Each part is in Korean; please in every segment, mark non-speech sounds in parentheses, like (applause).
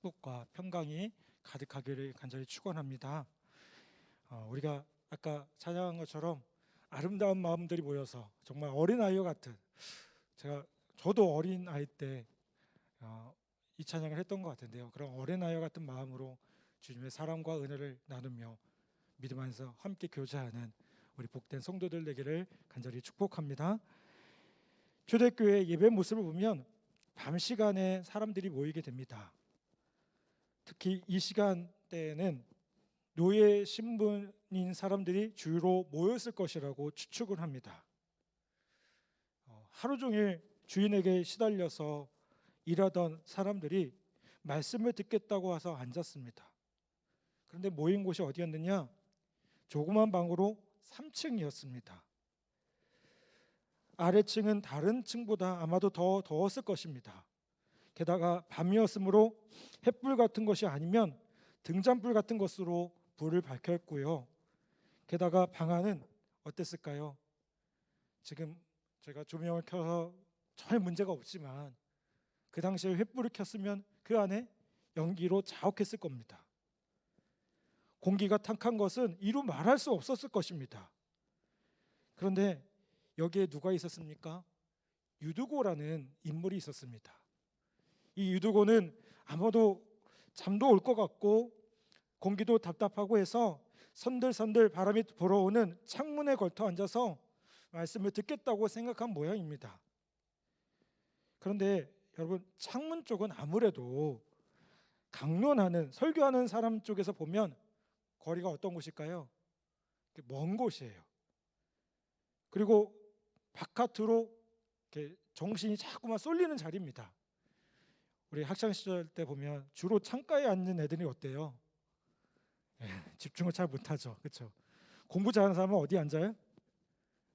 축복과 평강이 가득하기를 간절히 축원합니다. 어, 우리가 아까 찬양한 것처럼 아름다운 마음들이 모여서 정말 어린 아이와 같은 제가 저도 어린 아이 때 어, 이 찬양을 했던 것 같은데요. 그런 어린 아이와 같은 마음으로 주님의 사랑과 은혜를 나누며 믿음 안에서 함께 교제하는 우리 복된 성도들 되기를 간절히 축복합니다. 초대교회 예배 모습을 보면 밤 시간에 사람들이 모이게 됩니다. 특히 이 시간대에는 노예 신분인 사람들이 주로 모였을 것이라고 추측을 합니다. 어, 하루 종일 주인에게 시달려서 일하던 사람들이 말씀을 듣겠다고 와서 앉았습니다. 그런데 모인 곳이 어디였느냐? 조그만 방으로 3층이었습니다. 아래층은 다른 층보다 아마도 더 더웠을 것입니다. 게다가 밤이었으므로 햇불 같은 것이 아니면 등잔불 같은 것으로 불을 밝혔고요. 게다가 방 안은 어땠을까요? 지금 제가 조명을 켜서 전혀 문제가 없지만 그 당시에 횃불을 켰으면 그 안에 연기로 자욱했을 겁니다. 공기가 탁한 것은 이루 말할 수 없었을 것입니다. 그런데 여기에 누가 있었습니까? 유두고라는 인물이 있었습니다. 이 유두고는 아마도 잠도 올 것 같고 공기도 답답하고 해서 선들선들 바람이 불어오는 창문에 걸터 앉아서 말씀을 듣겠다고 생각한 모양입니다. 그런데 여러분 창문 쪽은 아무래도 강론하는 설교하는 사람 쪽에서 보면 거리가 어떤 곳일까요? 먼 곳이에요. 그리고 바깥으로 정신이 자꾸만 쏠리는 자리입니다. 우리 학창 시절 때 보면 주로 창가에 앉는 애들이 어때요? 예, 집중을 잘 못하죠, 그렇죠? 공부 잘하는 사람은 어디 앉아요?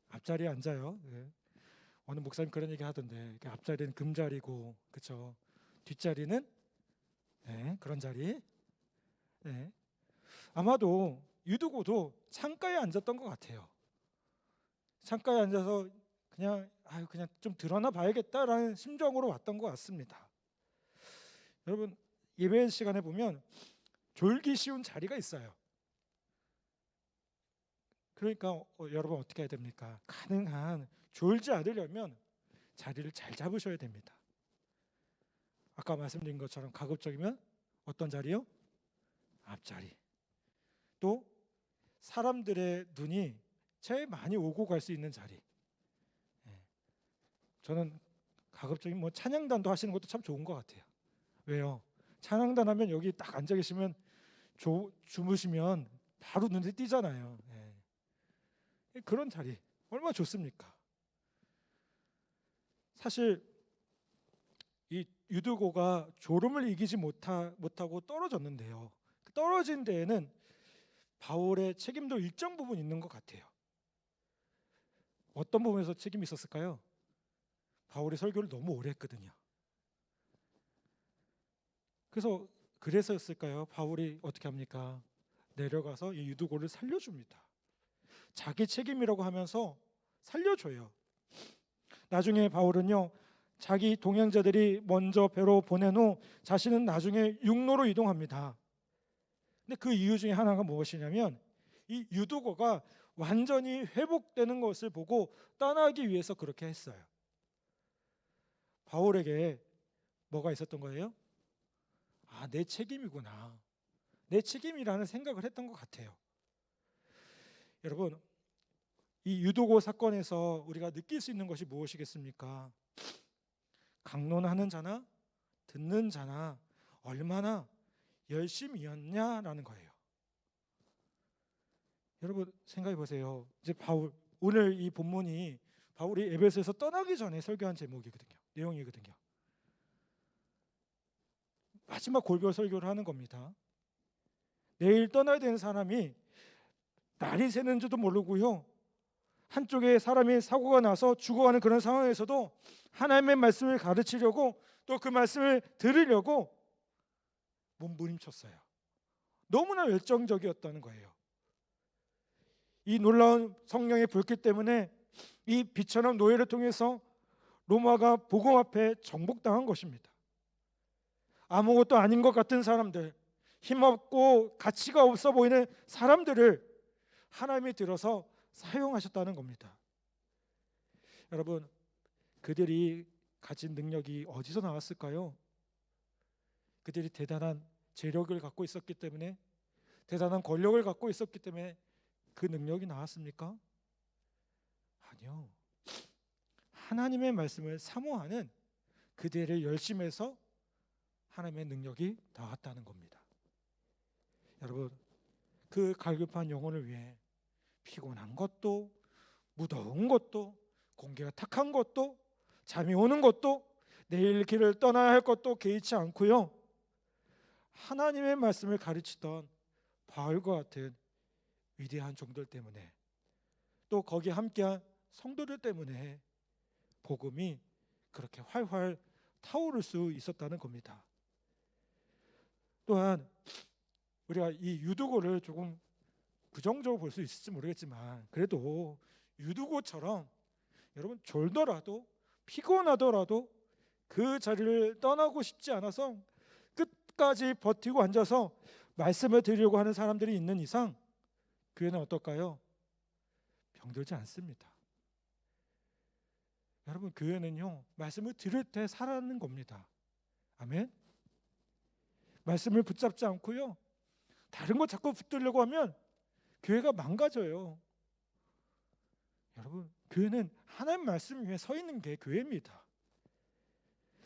앞자리에 앉아요. 예. 어느 목사님 그런 얘기 하던데 앞자리는 금자리고, 그렇죠? 뒷자리는 네, 그런 자리. 네. 아마도 유두고도 창가에 앉았던 것 같아요. 창가에 앉아서 그냥 아유 그냥 좀 드러나 봐야겠다라는 심정으로 왔던 것 같습니다. 여러분 예배 시간에 보면 졸기 쉬운 자리가 있어요. 그러니까 어, 여러분 어떻게 해야 됩니까? 가능한 졸지 않으려면 자리를 잘 잡으셔야 됩니다. 아까 말씀드린 것처럼 가급적이면 어떤 자리요? 앞자리. 또 사람들의 눈이 제일 많이 오고 갈 수 있는 자리. 예. 저는 가급적이면 뭐 찬양단도 하시는 것도 참 좋은 것 같아요. 왜요? 찬양단 하면 여기 딱 앉아 계시면 조, 주무시면 바로 눈에 띄잖아요. 예. 그런 자리 얼마나 좋습니까? 사실 이 유두고가 졸음을 이기지 못하, 못하고 떨어졌는데요. 그 떨어진 데에는 바울의 책임도 일정 부분 있는 것 같아요. 어떤 부분에서 책임이 있었을까요? 바울이 설교를 너무 오래 했거든요. 그래서 그래서였을까요? 바울이 어떻게 합니까? 내려가서 이 유두고를 살려줍니다. 자기 책임이라고 하면서 살려줘요. 나중에 바울은요, 자기 동행자들이 먼저 배로 보낸 후 자신은 나중에 육로로 이동합니다. 근데 그 이유 중에 하나가 무엇이냐면 이 유두고가 완전히 회복되는 것을 보고 떠나기 위해서 그렇게 했어요. 바울에게 뭐가 있었던 거예요? 아, 내 책임이구나. 내 책임이라는 생각을 했던 것 같아요. 여러분, 이 유도고 사건에서 우리가 느낄 수 있는 것이 무엇이겠습니까? 강론하는 자나 듣는 자나 얼마나 열심이었냐라는 거예요. 여러분 생각해 보세요. 이제 바울 오늘 이 본문이 바울이 에베소에서 떠나기 전에 설교한 제목이거든요. 내용이거든요. 마지막 골별 설교를 하는 겁니다. 내일 떠나야 되는 사람이 날이 새는 줄도 모르고요. 한쪽에 사람이 사고가 나서 죽어가는 그런 상황에서도 하나님의 말씀을 가르치려고 또 그 말씀을 들으려고 몸부림쳤어요. 너무나 열정적이었다는 거예요. 이 놀라운 성령의 불빛 때문에 이 비천한 노예를 통해서 로마가 복음 앞에 정복당한 것입니다. 아무것도 아닌 것 같은 사람들, 힘없고 가치가 없어 보이는 사람들을 하나님이 들어서 사용하셨다는 겁니다. 여러분, 그들이 가진 능력이 어디서 나왔을까요? 그들이 대단한 재력을 갖고 있었기 때문에 대단한 권력을 갖고 있었기 때문에 그 능력이 나왔습니까? 아니요. 하나님의 말씀을 사모하는 그들의 열심에서 하나님의 능력이 나왔다는 겁니다. 여러분, 그 갈급한 영혼을 위해 피곤한 것도 무더운 것도 공기가 탁한 것도 잠이 오는 것도 내일 길을 떠나야 할 것도 개의치 않고요. 하나님의 말씀을 가르치던 바울과 같은 위대한 종들 때문에 또 거기 함께한 성도들 때문에 복음이 그렇게 활활 타오를 수 있었다는 겁니다. 또한 우리가 이 유두고를 조금 부정적으로 볼 수 있을지 모르겠지만 그래도 유두고처럼 여러분 졸더라도 피곤하더라도 그 자리를 떠나고 싶지 않아서 끝까지 버티고 앉아서 말씀을 드리려고 하는 사람들이 있는 이상 교회는 어떨까요? 병들지 않습니다. 여러분 교회는요 말씀을 들을 때 살아는 겁니다. 아멘. 말씀을 붙잡지 않고요 다른 거 자꾸 붙들려고 하면 교회가 망가져요. 여러분 교회는 하나님 말씀 위에 서 있는 게 교회입니다.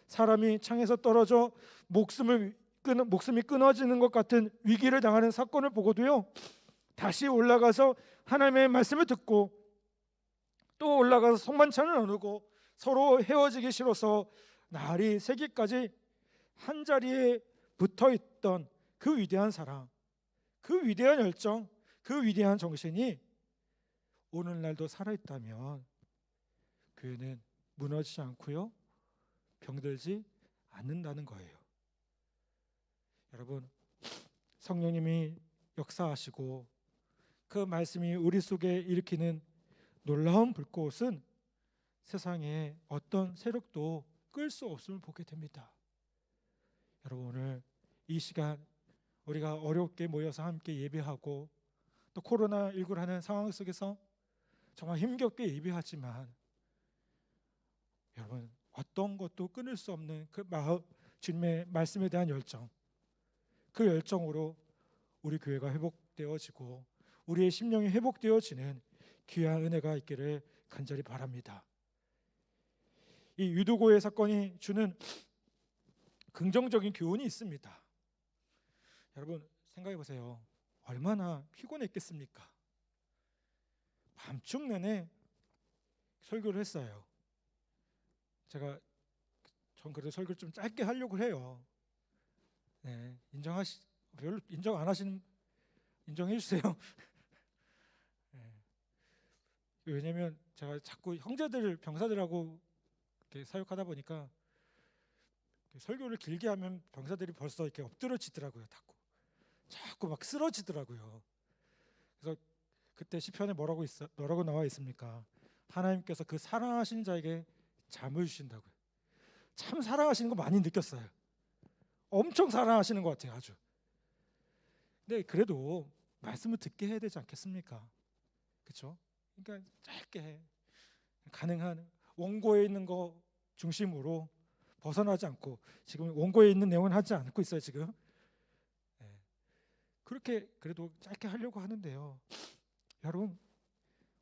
사람이 창에서 떨어져 목숨을 끊, 목숨이 끊어지는 것 같은 위기를 당하는 사건을 보고도요 다시 올라가서 하나님의 말씀을 듣고 또 올라가서 성만찬을 나누고 서로 헤어지기 싫어서 날이 새기까지 한 자리에 붙어 있던 그 위대한 사랑, 그 위대한 열정, 그 위대한 정신이 오늘날도 살아 있다면 교회는 무너지지 않고요 병들지 않는다는 거예요. 여러분 성령님이 역사하시고 그 말씀이 우리 속에 일으키는 놀라운 불꽃은 세상에 어떤 세력도 끌 수 없음을 보게 됩니다. 여러분 오늘 이 시간 우리가 어렵게 모여서 함께 예배하고 또 코로나 19라는 상황 속에서 정말 힘겹게 예배하지만 여러분 어떤 것도 끊을 수 없는 그 마음 주님의 말씀에 대한 열정 그 열정으로 우리 교회가 회복되어지고 우리의 심령이 회복되어지는 귀한 은혜가 있기를 간절히 바랍니다. 이 유두고의 사건이 주는 긍정적인 교훈이 있습니다. 여러분 생각해 보세요. 얼마나 피곤했겠습니까? 밤중 내내 설교를 했어요. 제가 전 그래도 설교를 좀 짧게 하려고 해요. 네, 인정하시 별로 인정 안 하시는 인정해 주세요. (laughs) 네. 왜냐면 제가 자꾸 형제들 병사들하고 이렇게 사역하다 보니까 설교를 길게 하면 병사들이 벌써 이렇게 엎드려지더라고요. 자꾸 자꾸 막 쓰러지더라고요. 그래서 그때 시편에 뭐라고 있어 뭐라고 나와 있습니까? 하나님께서 그 사랑하신 자에게 잠을 주신다고요. 참 사랑하시는 거 많이 느꼈어요. 엄청 사랑하시는 것 같아요, 아주. 근데 그래도 말씀을 듣게 해야 되지 않겠습니까? 그렇죠? 그러니까 짧게 해. 가능한 원고에 있는 거 중심으로 벗어나지 않고 지금 원고에 있는 내용은 하지 않고 있어요 지금. 네. 그렇게 그래도 짧게 하려고 하는데요. 여러분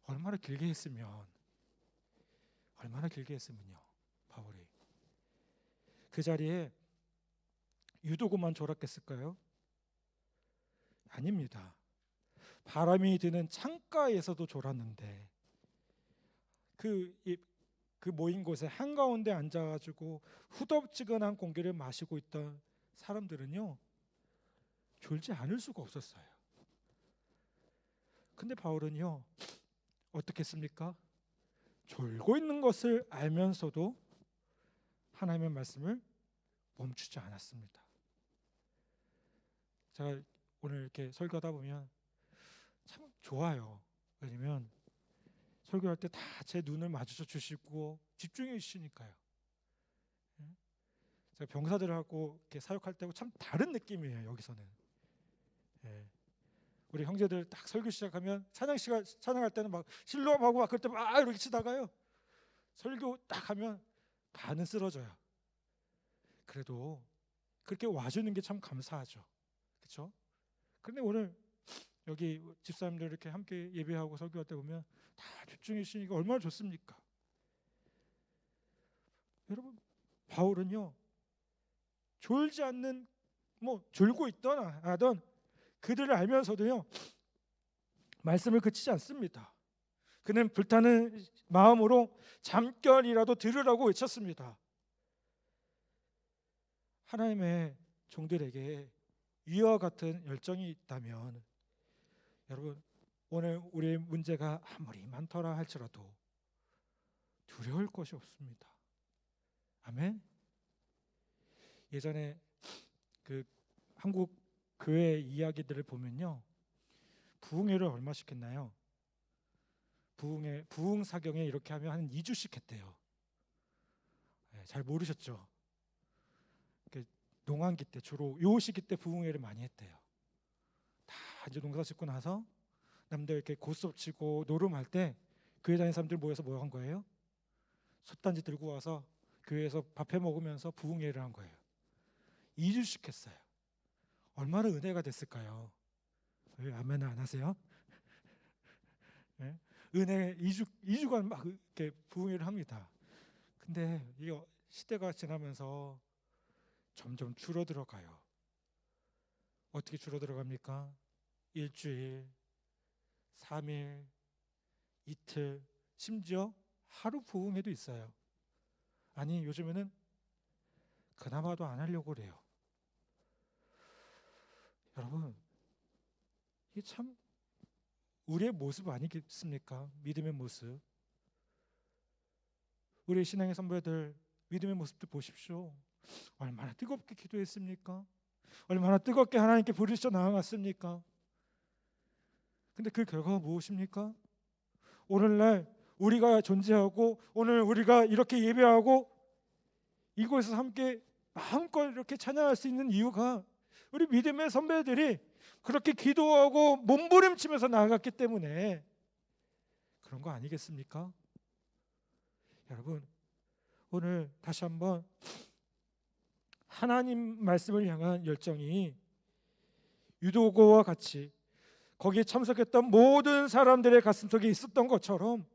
얼마나 길게 했으면 얼마나 길게 했으면요 바울이 그 자리에 유도고만 졸았겠을까요? 아닙니다. 바람이 드는 창가에서도 졸았는데 그, 이, 그 모인 곳에 한가운데 앉아가지고 후덥지근한 공기를 마시고 있던 사람들은요 졸지 않을 수가 없었어요. 근데 바울은요 어떻게 했습니까? 졸고 있는 것을 알면서도 하나님의 말씀을 멈추지 않았습니다. 제가 오늘 이렇게 설교하다 보면 참 좋아요. 왜냐면 설교할 때 다 제 눈을 마주쳐 주시고 집중해 주시니까요. 예? 제가 병사들하고 이렇게 사역할 때하고 참 다른 느낌이에요. 여기서는. 예. 우리 형제들 딱 설교 시작하면 찬양 씨가 찬양할 때는 막 실로하고 막 그럴 때 막 이렇게 치다가요. 설교 딱 하면 반은 쓰러져요. 그래도 그렇게 와주는 게 참 감사하죠. 그렇죠? 그런데 오늘 여기 집사님들 이렇게 함께 예배하고 설교할 때 보면 다 집중해 주시니까 얼마나 좋습니까? 여러분 바울은요 졸지 않는 뭐 졸고 있던 하던 그들을 알면서도요 말씀을 그치지 않습니다. 그는 불타는 마음으로 잠결이라도 들으라고 외쳤습니다. 하나님의 종들에게 위와 같은 열정이 있다면 여러분 오늘 우리의 문제가 아무리 많더라 할지라도 두려울 것이 없습니다. 아멘. 예전에 그 한국 교회 이야기들을 보면요. 부흥회를 얼마씩 했나요? 부흥회 부흥 사경에 이렇게 하면 한 2주씩 했대요. 예, 잘 모르셨죠? 그 농한기 때 주로 요 시기 때 부흥회를 많이 했대요. 다 이제 농사 짓고 나서 남들 이렇게 고스톱 치고 노름할 때 교회 다니는 사람들 모여서 뭐 한 거예요? 솥단지 들고 와서 교회에서 밥해 먹으면서 부흥회를 한 거예요. 2주씩 했어요. 얼마나 은혜가 됐을까요? 왜 아멘 안 하세요? 네? 은혜 2주 2주간 막 이렇게 부흥회를 합니다. 근데 이 시대가 지나면서 점점 줄어들어 가요. 어떻게 줄어들어 갑니까? 일주일, 3일, 이틀, 심지어 하루 부흥회도 있어요. 아니 요즘에는 그나마도 안 하려고 그래요. 여러분 이게 참 우리의 모습 아니겠습니까? 믿음의 모습. 우리 신앙의 선배들 믿음의 모습도 보십시오. 얼마나 뜨겁게 기도했습니까? 얼마나 뜨겁게 하나님께 부르짖어 나아갔습니까? 근데 그 결과가 무엇입니까? 오늘날 우리가 존재하고 오늘 우리가 이렇게 예배하고 이곳에서 함께 마음껏 이렇게 찬양할 수 있는 이유가 우리 믿음의 선배들이 그렇게 기도하고 몸부림치면서 나아갔기 때문에 그런 거 아니겠습니까? 여러분 오늘 다시 한번 하나님 말씀을 향한 열정이 유도고와 같이 거기에 참석했던 모든 사람들의 가슴속에 있었던 것처럼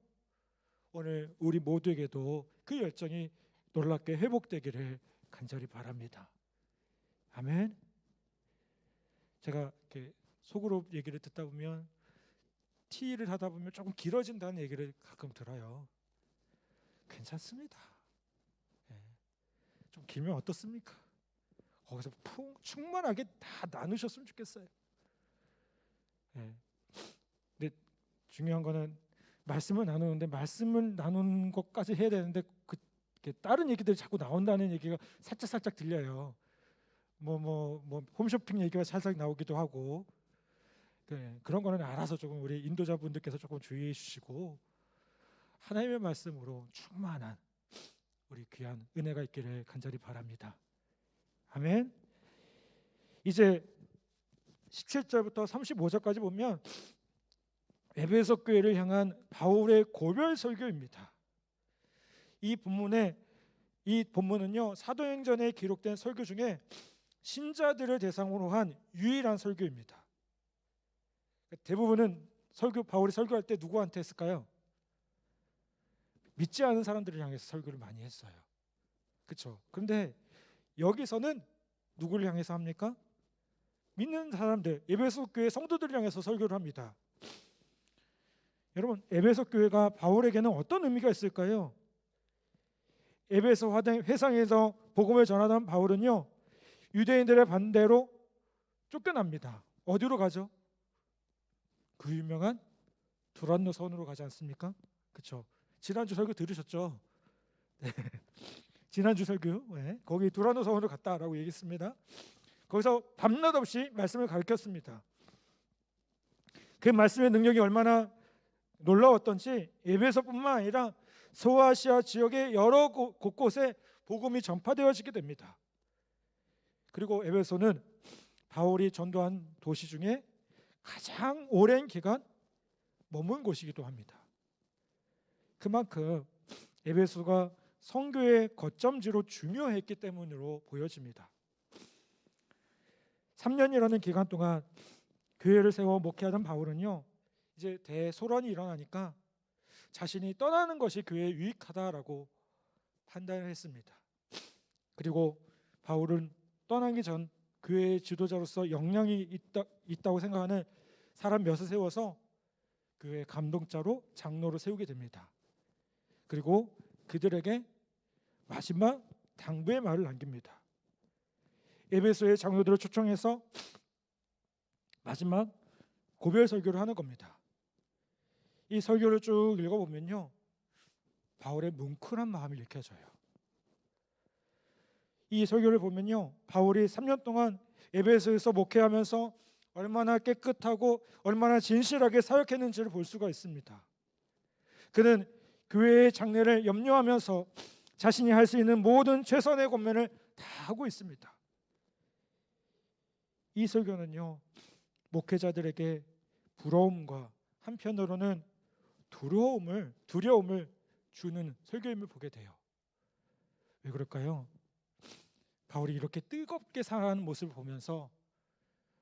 오늘 우리 모두에게도 그 열정이 놀랍게 회복되기를 간절히 바랍니다. 아멘. 제가 이렇게 속으로 얘기를 듣다 보면 티를 하다 보면 조금 길어진다는 얘기를 가끔 들어요. 괜찮습니다. 예. 좀 길면 어떻습니까? 거기서 풍, 충만하게 다 나누셨으면 좋겠어요. 예. 근데 중요한 거는 말씀을 나누는데 말씀을 나누는 것까지 해야 되는데 그 다른 얘기들이 자꾸 나온다는 얘기가 살짝 살짝 들려요. 뭐 뭐 뭐 홈쇼핑 얘기가 살짝 나오기도 하고 네, 그런 거는 알아서 조금 우리 인도자분들께서 조금 주의해 주시고 하나님의 말씀으로 충만한 우리 귀한 은혜가 있기를 간절히 바랍니다. 아멘. 이제 17절부터 35절까지 보면 에베소 교회를 향한 바울의 고별 설교입니다. 이 본문에 이 본문은요 사도행전에 기록된 설교 중에 신자들을 대상으로 한 유일한 설교입니다. 대부분은 설교 바울이 설교할 때 누구한테 했을까요? 믿지 않은 사람들을 향해서 설교를 많이 했어요. 그렇죠? 그런데 여기서는 누구를 향해서 합니까? 믿는 사람들, 에베소 교회 성도들을 향해서 설교를 합니다. 여러분, 에베소 교회가 바울에게는 어떤 의미가 있을까요? 에베소 회상에서 복음을 전하던 바울은요 유대인들의 반대로 쫓겨납니다. 어디로 가죠? 그 유명한 두란노 선으로 가지 않습니까? 그렇죠. 지난주 설교 들으셨죠? 네. (laughs) 지난주 설교 네. 거기 두란노 선으로 갔다라고 얘기했습니다. 거기서 밤낮 없이 말씀을 가르쳤습니다. 그 말씀의 능력이 얼마나 놀라웠던지 에베소뿐만 아니라 소아시아 지역의 여러 곳곳에 복음이 전파되어지게 됩니다. 그리고 에베소는 바울이 전도한 도시 중에 가장 오랜 기간 머문 곳이기도 합니다. 그만큼 에베소가 성교의 거점지로 중요했기 때문으로 보여집니다. 3년이라는 기간 동안 교회를 세워 목회하던 바울은요. 이제 대소란이 일어나니까 자신이 떠나는 것이 교회에 유익하다라고 판단을 했습니다. 그리고 바울은 떠나기 전 교회의 지도자로서 역량이 있다, 있다고 생각하는 사람 몇을 세워서 교회 감동자로 장로로 세우게 됩니다. 그리고 그들에게 마지막 당부의 말을 남깁니다. 에베소의 장로들을 초청해서 마지막 고별 설교를 하는 겁니다. 이 설교를 쭉 읽어보면요, 바울의 뭉클한 마음이 읽혀져요. 이 설교를 보면요, 바울이 3년 동안 에베소에서 목회하면서 얼마나 깨끗하고 얼마나 진실하게 사역했는지를 볼 수가 있습니다. 그는 교회의 장래를 염려하면서 자신이 할 수 있는 모든 최선의 권면을 다 하고 있습니다. 이 설교는요 목회자들에게 부러움과 한편으로는 두려움을 두려움을 주는 설교임을 보게 돼요. 왜 그럴까요? 바울이 이렇게 뜨겁게 살아가는 모습을 보면서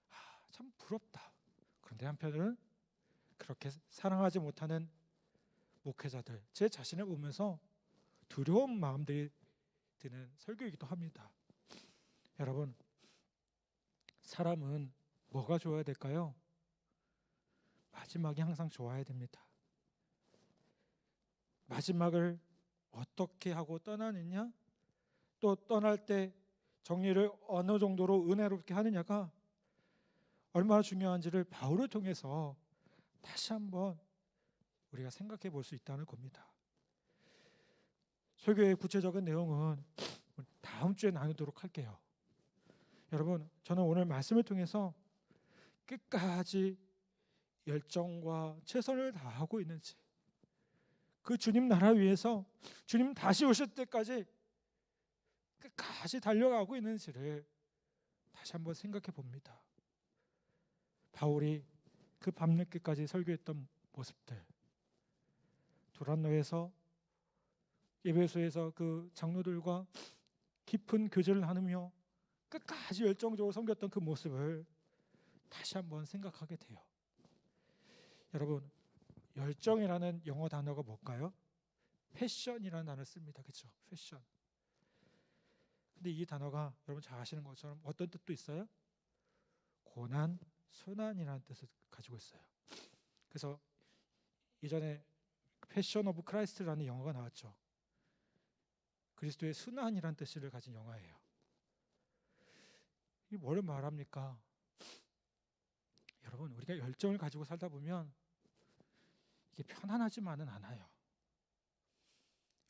아, 참 부럽다. 그런데 한편으로는 그렇게 사랑하지 못하는 목회자들 제 자신을 보면서 두려운 마음들이 드는 설교이기도 합니다. 여러분 사람은 뭐가 좋아야 될까요? 마지막이 항상 좋아야 됩니다. 마지막을 어떻게 하고 떠나느냐? 또 떠날 때 정리를 어느 정도로 은혜롭게 하느냐가 얼마나 중요한지를 바울을 통해서 다시 한번 우리가 생각해 볼 수 있다는 겁니다. 설교의 구체적인 내용은 다음 주에 나누도록 할게요. 여러분, 저는 오늘 말씀을 통해서 끝까지 열정과 최선을 다하고 있는지 그 주님 나라 위해서 주님 다시 오실 때까지 끝까지 달려가고 있는지를 다시 한번 생각해 봅니다. 바울이 그 밤늦게까지 설교했던 모습들 도란노에서 예배소에서 그 장로들과 깊은 교제를 나누며 끝까지 열정적으로 섬겼던 그 모습을 다시 한번 생각하게 돼요. 여러분 열정이라는 영어 단어가 뭘까요? 패션이라는 단어를 씁니다. 그렇죠? 패션. 근데 이 단어가 여러분 잘 아시는 것처럼 어떤 뜻도 있어요? 고난, 순환이라는 뜻을 가지고 있어요. 그래서 이전에 패션 오브 크라이스트라는 영화가 나왔죠. 그리스도의 순환이라는 뜻을 가진 영화예요. 이뭘 말합니까? 여러분 우리가 열정을 가지고 살다 보면 이게 편안하지만은 않아요.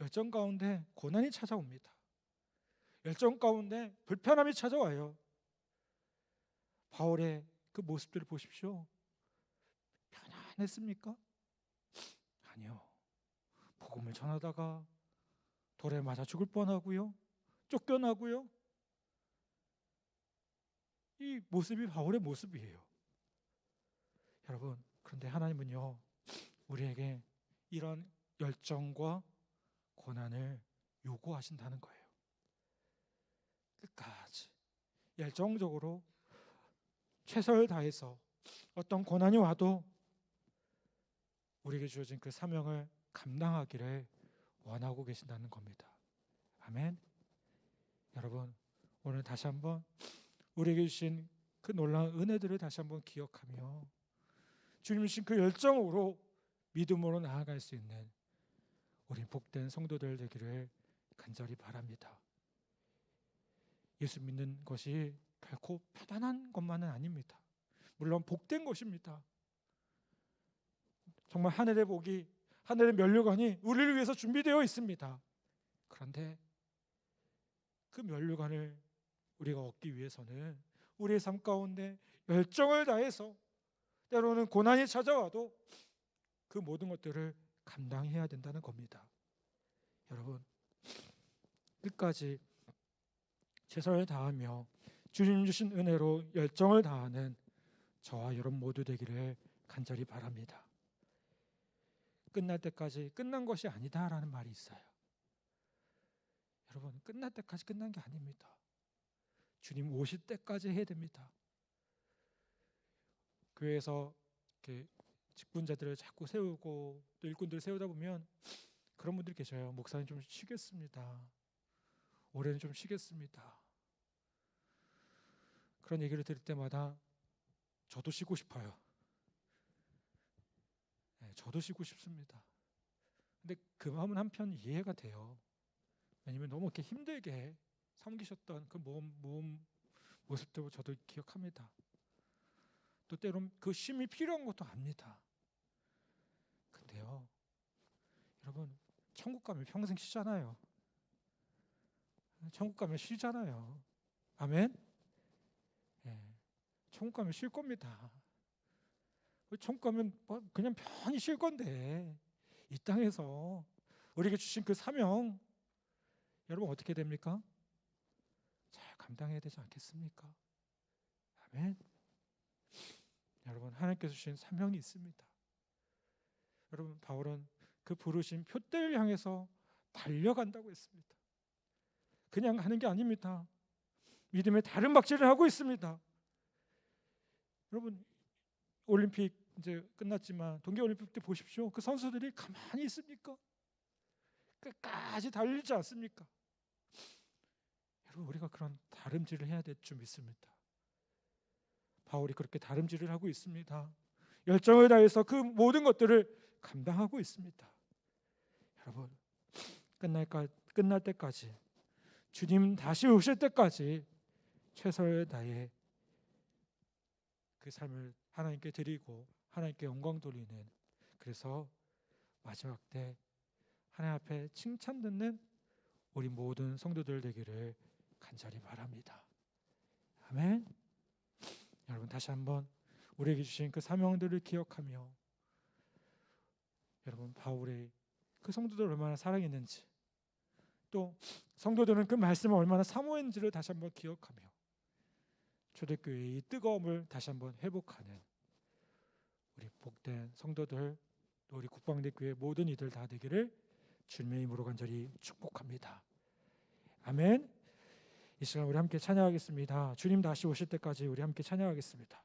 열정 가운데 고난이 찾아옵니다. 열정 가운데 불편함이 찾아와요. 바울의 그 모습들을 보십시오. 편안했습니까? 아니요. 복음을 전하다가 돌에 맞아 죽을 뻔하고요. 쫓겨나고요. 이 모습이 바울의 모습이에요. 여러분, 그런데 하나님은요, 우리에게 이런 열정과 고난을 요구하신다는 거예요. 끝까지 열정적으로 최선을 다해서 어떤 고난이 와도 우리에게 주어진 그 사명을 감당하기를 원하고 계신다는 겁니다. 아멘. 여러분, 오늘 다시 한번 우리에게 주신 그 놀라운 은혜들을 다시 한번 기억하며 주님 주신 그 열정으로 믿음으로 나아갈 수 있는 우리 복된 성도들 되기를 간절히 바랍니다. 예수 믿는 것이 결코 편안한 것만은 아닙니다. 물론 복된 것입니다. 정말 하늘의 복이 하늘의 면류관이 우리를 위해서 준비되어 있습니다. 그런데 그 면류관을 우리가 얻기 위해서는 우리의 삶 가운데 열정을 다해서 때로는 고난이 찾아와도 그 모든 것들을 감당해야 된다는 겁니다. 여러분 끝까지 최선을 다하며 주님 주신 은혜로 열정을 다하는 저와 여러분 모두 되기를 간절히 바랍니다. 끝날 때까지 끝난 것이 아니다라는 말이 있어요. 여러분 끝날 때까지 끝난 게 아닙니다. 주님 오실 때까지 해야 됩니다. 교회에서 이렇게 직분자들을 자꾸 세우고 또 일꾼들을 세우다 보면 그런 분들 계셔요. 목사님 좀 쉬겠습니다. 올해는 좀 쉬겠습니다. 그런 얘기를 들을 때마다 저도 쉬고 싶어요. 네, 저도 쉬고 싶습니다. 근데 그 마음은 한편 이해가 돼요. 왜냐면 너무 이렇게 힘들게 섬기셨던 그 몸, 몸 모습도 저도 기억합니다. 또 때론 그 쉼이 필요한 것도 압니다. 근데요, 여러분 천국 가면 평생 쉬잖아요. 천국 가면 쉬잖아요. 아멘. 예, 천국 가면 쉴 겁니다. 천국 가면 뭐 그냥 편히 쉴 건데 이 땅에서 우리에게 주신 그 사명 여러분 어떻게 됩니까? 잘 감당해야 되지 않겠습니까? 아멘. 여러분 하나님께서 주신 사명이 있습니다. 여러분 바울은 그 부르신 표대를 향해서 달려간다고 했습니다. 그냥 하는 게 아닙니다. 믿음의 다른 박질을 하고 있습니다. 여러분 올림픽 이제 끝났지만 동계 올림픽 때 보십시오. 그 선수들이 가만히 있습니까? 끝까지 달리지 않습니까? 여러분 우리가 그런 다름질을 해야 될 줄 믿습니다. 바울이 그렇게 다름질을 하고 있습니다. 열정을 다해서 그 모든 것들을 감당하고 있습니다. 여러분 끝날까 끝날 때까지 주님 다시 오실 때까지 최선을 다해 그 삶을 하나님께 드리고 하나님께 영광 돌리는 그래서 마지막 때 하나님 앞에 칭찬 듣는 우리 모든 성도들 되기를 간절히 바랍니다. 아멘. 여러분 다시 한번 우리에게 주신 그 사명들을 기억하며 여러분 바울의 그 성도들 얼마나 사랑했는지 또 성도들은 그 말씀을 얼마나 사모했는지를 다시 한번 기억하며 초대교회의 이 뜨거움을 다시 한번 회복하는 우리 복된 성도들 또 우리 국방대 교회 모든 이들 다 되기를 주님의 이름으로 간절히 축복합니다. 아멘. 이 시간 우리 함께 찬양하겠습니다. 주님 다시 오실 때까지 우리 함께 찬양하겠습니다.